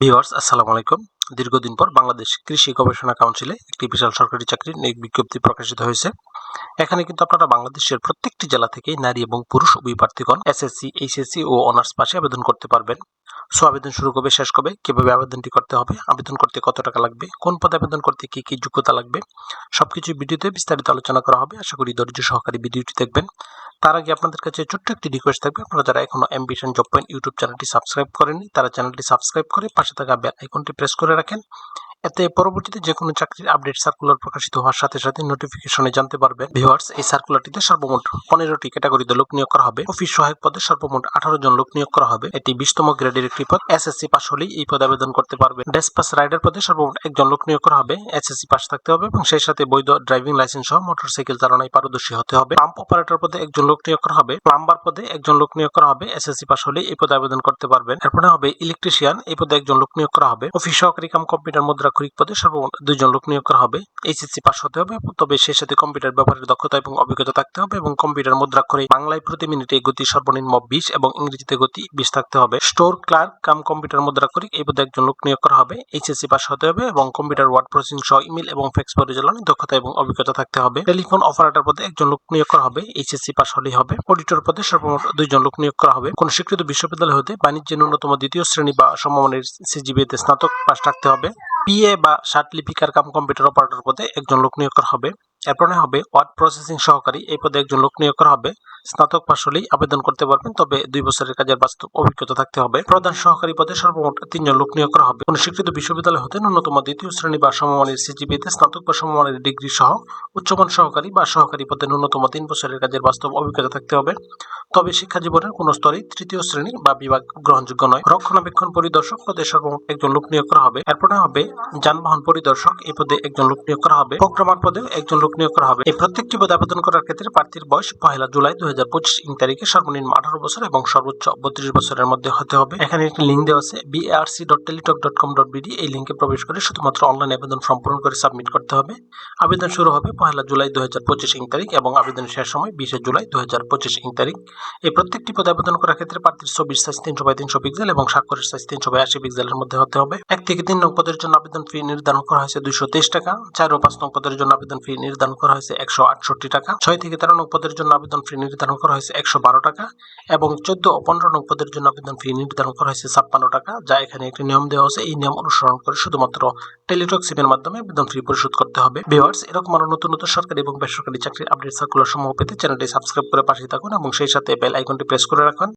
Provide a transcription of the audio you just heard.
Viewers, আসসালামু আলাইকুম। দীর্ঘদিন পর বাংলাদেশ কৃষি গবেষণা কাউন্সিলে একটি বিশাল সরকারি চাকরির নিয়োগ বিজ্ঞপ্তি প্রকাশিত হয়েছে। এখানে কিন্তু আপনারা বাংলাদেশের প্রত্যেকটি জেলা থেকে নারী এবং পুরুষ উভয় প্রার্থীগণ এসএসসি এইচএসসি ও অনার্স পাশে আবেদন করতে পারবেন। সো আবেদন শুরু কবে, শেষ কবে, কীভাবে আবেদনটি করতে হবে, আবেদন করতে কত টাকা লাগবে, কোন পদে আবেদন করতে কী কী যোগ্যতা লাগবে সব কিছু ভিডিওতে বিস্তারিত আলোচনা করা হবে। আশা করি ধৈর্য সহকারী ভিডিওটি দেখবেন। তার আগে আপনাদের কাছে ছোট্ট একটি রিকোয়েস্ট থাকবে, আপনারা যারা এখনও অ্যাম্বিশন জব পয়েন্ট ইউটিউব চ্যানেলটি সাবস্ক্রাইব করেনি তারা চ্যানেলটি সাবস্ক্রাইব করে পাশে থাকা বেল আইকনটি প্রেস করে রাখেন। এতে পরবর্তীতে যে কোনো চাকরির আপডেট সার্কুলার প্রকাশিত হওয়ার সাথে সাথে নোটিফিকেশনে জানতে পারবেন ভিউয়ার্স এই সার্কুলারটিতে সর্বমোট পনেরোটি ক্যাটাগরিতে লোক নিয়োগ করা হবে। অফিস সহায়ক পদে সর্বমোট আঠারো জন লোক নিয়োগ করা হবে। এটি বিশতম গ্রেডের একটি পদ। এসএসসি পাস হলেই এই পদে আবেদন করতে পারবে। ডেসপাস রাইডার পদে সর্বমোট একজন লোক নিয়োগ করা হবে। এসএসসি পাস থাকতে হবে এবং সেই সাথে বৈধ ড্রাইভিং লাইসেন্স সহ মোটরসাইকেল চালানোয় পারদর্শী হতে হবে। পাম্প অপারেটর পদে একজন লোক নিয়োগ করা হবে। প্লাম্বার পদে একজন লোক নিয়োগ করা হবে। এসএসসি পাস হলে এই পদে আবেদন করতে পারবেন। এরপরে হবে ইলেকট্রিশিয়ান এই পদে একজন লোক নিয়োগ করা হবে। অফিস সহকারী কাম কম্পিউটার মুদ্রাক্ষরিক পদে সর্বমোট দুইজন লোক নিয়োগ করা হবে। এইচএসসি পাস হতে হবে, তবে সেই সাথে কম্পিউটার ব্যবহারের দক্ষতা এবং অভিজ্ঞতা থাকতে হবে এবং কম্পিউটার মুদ্রাক্ষরে বাংলায় প্রতি মিনিটে গতি সর্বনিম্ন বিশ এবং ইংরেজিতে গতি বিশ থাকতে হবে। স্টোর ক্লার্ক কাম কম্পিউটার মুদ্রাক্ষরিক এই পদে একজন লোক নিয়োগ করা হবে। এইচএসসি পাস হতে হবে এবং কম্পিউটার ওয়ার্ড প্রসেসিং সহ ইমেল এবং ফ্যাক্স পরিচালনায় দক্ষতা এবং অভিজ্ঞতা থাকতে হবে। টেলিফোন অপারেটর পদে একজন লোক নিয়োগ করা হবে। এইচএসসি পাস হলেই হবে। অডিটর পদে সর্বমোট দুইজন লোক নিয়োগ করা হবে। কোন স্বীকৃত বিশ্ববিদ্যালয় হতে বাণিজ্যের ন্যূনতম দ্বিতীয় শ্রেণি বা সমমানের সিজিবিএতে স্নাতক পাস থাকতে হবে। পিএ বা সার্টিফিকার কাম কম্পিউটার অপারেটর পদে একজন লোক নিয়োগ করা হবে। এরপরে হবে ওয়ার্ড প্রসেসিং সহকারী। এই পদে একজন লোক নিয়োগ করা হবে। স্নাতক পাশ হলেই আবেদন করতে পারবেন, তবে দুই বছরের কাজের বাস্তব অভিজ্ঞতা থাকতে হবে। প্রধান সহকারী পদে সর্বমোট তিনজন লোক নিয়োগ করা হবে। কোন বিশ্ববিদ্যালয় হতে ন্যূনতম দ্বিতীয় শ্রেণি বা সমমানের সিজিপিতে স্নাতক বা সমমানের ডিগ্রি সহ উচ্চমান সহকারী বা সহকারী পদে ন্যূনতম তিন বছরের কাজের বাস্তব অভিজ্ঞতা থাকতে হবে। তবে শিক্ষা জীবনের কোন স্তরে তৃতীয় শ্রেণি বা বিভাগ গ্রহণযোগ্য নয়। রক্ষণাবেক্ষণ পরিদর্শক পদে সর্বমোট একজন লোক নিয়োগ করা হবে। এরপরে হবে যানবাহন পরিদর্শক। এই পদে একজন লোক নিয়োগ করা হবে। প্রোগ্রামার পদে একজন লোক নিয়োগ করা হবে। এই প্রত্যেকটি পদে আবেদন করার ক্ষেত্রে প্রার্থীর বয়স পহেলা জুলাই দুই হাজার পঁচিশ ইং তারিখে সর্বনিম্ন আঠারো বছর এবং সর্বোচ্চ বত্রিশ বছরের মধ্যে হতে হবে। এখানে একটি লিঙ্ক দেওয়া আছে BRC dot Teletalk dot com dot BD এই লিঙ্কে প্রবেশ করে শুধুমাত্র অনলাইন আবেদন ফর্ম পূরণ করে সাবমিট করতে হবে। আবেদন শুরু হবে পহেলা জুলাই দুই হাজার পঁচিশ ইং তারিখ এবং আবেদনের শেষ সময় বিশে জুলাই দুই হাজার পঁচিশ ইং তারিখ। এই প্রত্যেকটি পদে আবেদন করার ক্ষেত্রে প্রার্থীর ছবির সাইজ তিনশো বাই তিনশো পিক্সেল এবং স্বাক্ষরের সাইজ তিনশো বাই আশি পিক্সেলের মধ্যে হতে হবে। এক থেকে তিন নং পদের জন্য আবেদন ফি নির্ধারণ করা হয়েছে দুইশো তেইশ টাকা। চার ও পাঁচ নং পদের জন্য আবেদন ফি নির্ধারণ করা হয়েছে একশো আটষট্টি টাকা। ছয় থেকে তেরো নং পদের জন্য আবেদন ফি নির্ধারণ করা হয়েছে একশো বারো টাকা এবং চোদ্দ ও পনেরো নং পদের জন্য আবেদন ফি নির্ধারণ করা হয়েছে ছাপ্পান্ন টাকা, যা এখানে একটি নিয়ম দেওয়া হয়েছে এই নিয়ম অনুসরণ করে শুধুমাত্র টেলিটক সিমের মাধ্যমে আবেদন ফি পরিশোধ করতে হবে। ভিওয়ার্স এরকম আরও নতুন নতুন সরকারি এবং বেসরকারি চাকরির আপডেট সার্কুলার সমূহ পেতে চ্যানেলটি সাবস্ক্রাইব করে পাশে থাকুন এবং সেই সাথে বেল আইকনটি প্রেস করে রাখুন।